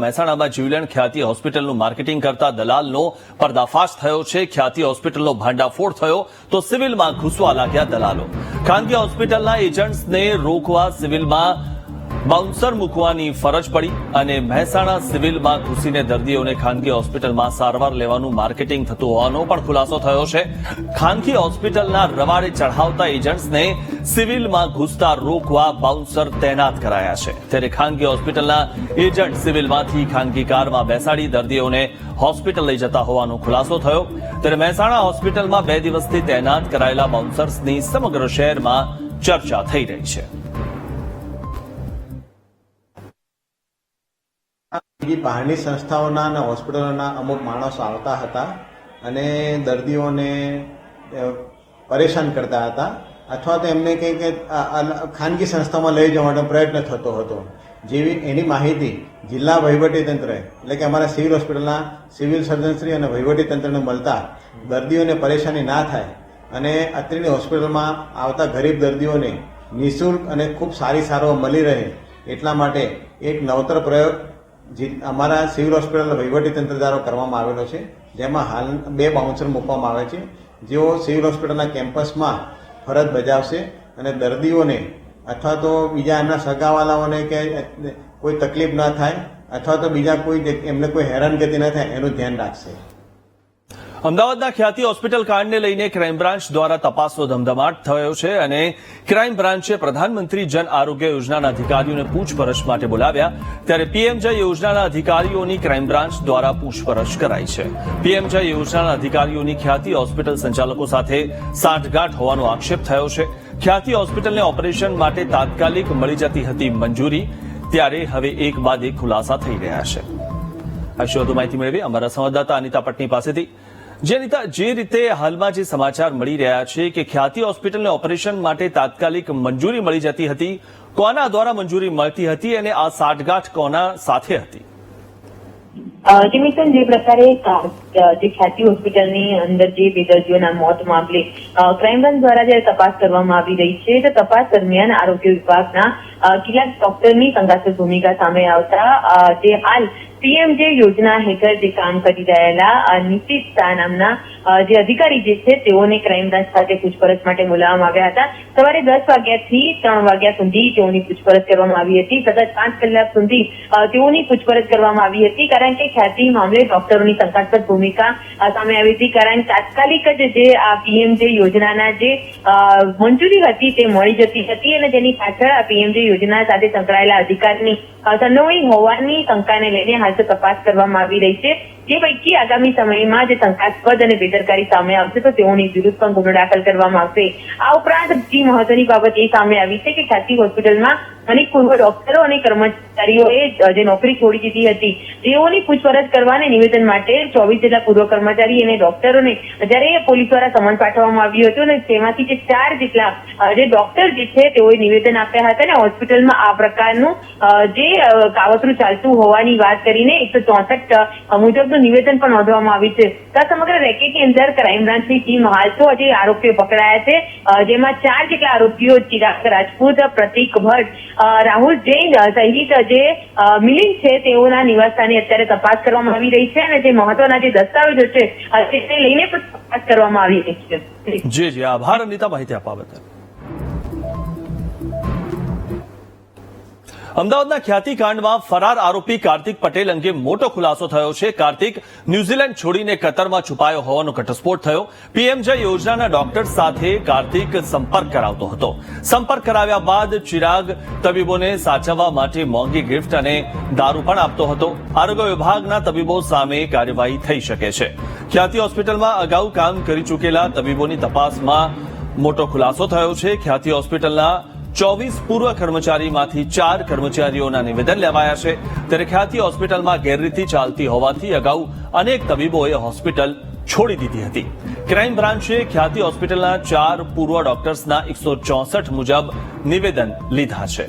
મહેસાણામાં જીવલેણ ખ્યાતિ હોસ્પિટલનું માર્કેટિંગ કરતા દલાલનો પર્દાફાશ થયો છે. ખ્યાતિ હોસ્પિટલનો ભાંડાફોડ થયો તો સિવિલમાં ઘૂસવા લાગ્યા દલાલો. ખાનગી હોસ્પિટલના એજન્ટ્સને રોકવા સિવિલમાં બાઉન્સર મૂકવાની ફરજ પડી અને મહેસાણા સિવિલમાં ઘૂસીને દર્દીઓને ખાનગી હોસ્પિટલમાં સારવાર લેવાનું માર્કેટિંગ થતું હોવાનો પણ ખુલાસો થયો છે. ખાનગી હોસ્પિટલના રવાડે ચઢાવતા એજન્ટ્સને સિવિલમાં ઘૂસતા રોકવા બાઉન્સર તૈનાત કરાયા છે. ત્યારે ખાનગી હોસ્પિટલના એજન્ટ સિવિલમાંથી ખાનગી કારમાં બેસાડી દર્દીઓને હોસ્પિટલ લઈ જતા હોવાનો ખુલાસો થયો. ત્યારે મહેસાણા હોસ્પિટલમાં બે દિવસથી તૈનાત કરાયેલા બાઉન્સર્સની સમગ્ર શહેરમાં ચર્ચા થઈ રહી છે. બીજી બહારની સંસ્થાઓના અને હોસ્પિટલોના અમુક માણસો આવતા હતા અને દર્દીઓને પરેશાન કરતા હતા અથવા તો એમને કંઈ કે ખાનગી સંસ્થામાં લઈ જવા માટે પ્રયત્ન થતો હતો. જેવી એની માહિતી જિલ્લા વહીવટી તંત્ર એટલે કે અમારા સિવિલ હોસ્પિટલના સિવિલ સર્જનશ્રી અને વહીવટી તંત્રને મળતા દર્દીઓને પરેશાની ના થાય અને અત્રેની હોસ્પિટલમાં આવતા ગરીબ દર્દીઓને નિઃશુલ્ક અને ખૂબ સારી સારવાર મળી રહે એટલા માટે એક નવતર પ્રયોગ જી- અમારા સિવિલ હોસ્પિટલ વહીવટી તંત્ર દ્વારા કરવામાં આવેલો છે, જેમાં હાલ બે બાઉન્સર મૂકવામાં આવે છે. જેઓ સિવિલ હોસ્પિટલના કેમ્પસમાં ફરજ બજાવશે અને દર્દીઓને અથવા તો બીજા એમના સગાવાલાઓને કે કોઈ તકલીફ ના થાય, અથવા તો બીજા કોઈ એમને કોઈ હેરાનગતિ ન થાય, એનું ધ્યાન રાખશે. અમદાવાદના ખ્યાતિ હોસ્પિટલ કાંડને લઈને ક્રાઇમ બ્રાન્ચ દ્વારા તપાસનો ધમધમાટ થયો છે અને ક્રાઇમ બ્રાન્ચે પ્રધાનમંત્રી જન આરોગ્ય યોજનાના અધિકારીઓને પૂછપરછ માટે બોલાવ્યા. ત્યારે પીએમજય યોજનાના અધિકારીઓની ક્રાઇમ બ્રાન્ચ દ્વારા પૂછપરછ કરાઈ છે. પીએમજય યોજનાના અધિકારીઓની ખ્યાતિ હોસ્પિટલ સંચાલકો સાથે સાંઠગાંઠ હોવાનો આક્ષેપ થયો છે. ખ્યાતિ હોસ્પિટલને ઓપરેશન માટે તાત્કાલિક મળી જતી હતી મંજૂરી. ત્યારે હવે એક બાદ એક ખુલાસા થઈ રહ્યા છે. આ વધુ માહિતી મેળવી અમારા સંવાદદાતા અનિતા પટની પાસેથી. જે જે રીતે હાલમાં જે સમાચાર મળી રહ્યા છે કે ખ્યાતિ હોસ્પિટલને ઓપરેશન માટે તાત્કાલિક મંજૂરી મળી જતી હતી, કોના દ્વારા મંજૂરી મળતી હતી અને આ સાઠગાંઠ કોના સાથે હતી? જે પ્રકારે જે ખ્યાતિ હોસ્પિટલની અંદર જે બે દર્દીઓના મોત મામલે ક્રાઇમ બ્રાન્ચ દ્વારા જે તપાસ કરવામાં આવી રહી છે, તો તપાસ દરમિયાન આરોગ્ય વિભાગના કેટલાક ડોક્ટરની સંઘાસક ભૂમિકા સામે આવતા જે હાલ પીએમજે યોજના હેઠળ જે કામ કરી રહેલા નિશિત શાહ નામના જે અધિકારી જે છે, તેઓને ક્રાઇમ બ્રાન્ચ ખાતે પૂછપરછ માટે બોલાવવામાં આવ્યા હતા. સવારે દસ વાગ્યાથી ત્રણ વાગ્યા સુધી તેઓની પૂછપરછ કરવામાં આવી હતી. સતત પાંચ કલાક સુધી તેઓની પૂછપરછ કરવામાં આવી હતી, કારણ કે ખ્યાતિ મામલે ડોક્ટરોની શંકાસ્પદ ભૂમિકા સામે આવી હતી. કારણ તાત્કાલિક જ જે આ પીએમજે યોજનાના જે મંજૂરી હતી તે મળી જતી હતી અને તેની પાછળ આ પીએમજે યોજના સાથે સંકળાયેલા અધિકારની સંડોવણી હોવાની શંકાને લઈને હાલ તપાસ કરવામાં આવી રહી છે. જે પૈકી આગામી સમયમાં જે શંકાસ્પદ અને બેદરકારી સામે આવશે, તો તેઓની વિરુદ્ધ પણ ગુનો દાખલ કરવામાં આવશે. આ ઉપરાંત બીજી મહત્વની બાબત એ સામે આવી છે કે ખાતી હોસ્પિટલમાં અનેક પૂર્વ ડોક્ટરો અને કર્મચારીઓએ જે નોકરી છોડી દીધી હતી, તેઓની પૂછપરછ કરવા અને નિવેદન માટે ચોવીસ જેટલા પૂર્વ કર્મચારી અને ડોક્ટરોને, જ્યારે પોલીસ દ્વારા સમન પાઠવવામાં આવ્યું હતું અને તેમાંથી જે ચાર જેટલા જે ડોક્ટર જે છે, તેઓએ નિવેદન આપ્યા હતા અને હોસ્પિટલમાં આ પ્રકારનું જે કાવતરું ચાલતું હોવાની વાત કરીને એકસો ચોસઠ મુજબનું નિવેદન પણ નોંધવામાં આવ્યું છે. આ સમગ્ર રેકેટની અંદર ક્રાઇમ બ્રાન્ચની ટીમ હાલ તો હજી આરોપીઓ પકડાયા છે. જેમાં ચાર જેટલા આરોપીઓ ચિરાગ રાજપૂત, પ્રતિક ભટ્ટ રાહુલ જૈન સહિત જે મિલિંદ છે, તેઓના નિવાસસ્થાને અત્યારે તપાસ કરવામાં આવી રહી છે અને જે મહત્વના જે દસ્તાવેજો છે તેને લઈને પણ તપાસ કરવામાં આવી રહી છે. જી જી, આભાર અનિતા માહિતી આપવા બદલ. અમદાવાદના ખ્યાતિકાંડમાં ફરાર આરોપી કાર્તિક પટેલ અંગે મોટો ખુલાસો થયો છે. કાર્તિક ન્યૂઝીલેન્ડ છોડીને કતરમાં છુપાયો હોવાનો ઘટસ્ફોટ થયો. પીએમજે યોજનાના ડોક્ટર સાથે કાર્તિક સંપર્ક કરાવતો હતો. સંપર્ક કરાવ્યા બાદ ચિરાગ તબીબોને સાચવવા માટે મોંઘી ગિફ્ટ અને દારૂ પણ આપતો હતો. આરોગ્ય વિભાગના તબીબો સામે કાર્યવાહી થઈ શકે છે. ખ્યાતિ હોસ્પિટલમાં અગાઉ કામ કરી ચૂકેલા તબીબોની તપાસમાં મોટો ખુલાસો થયો છે. ખ્યાતિ હોસ્પિટલના ચોવીસ પૂર્વ કર્મચારીમાંથી ચાર કર્મચારીઓના નિવેદન લેવાયા છે. ત્યારે ખ્યાતિ હોસ્પિટલમાં ગેરરીતિ ચાલતી હોવાથી અગાઉ અનેક તબીબોએ હોસ્પિટલ છોડી દીધી હતી. ક્રાઇમ બ્રાન્ચે ખ્યાતિ હોસ્પિટલના ચાર પૂર્વ ડોક્ટર્સના એકસો ચોસઠ મુજબ નિવેદન લીધા છે.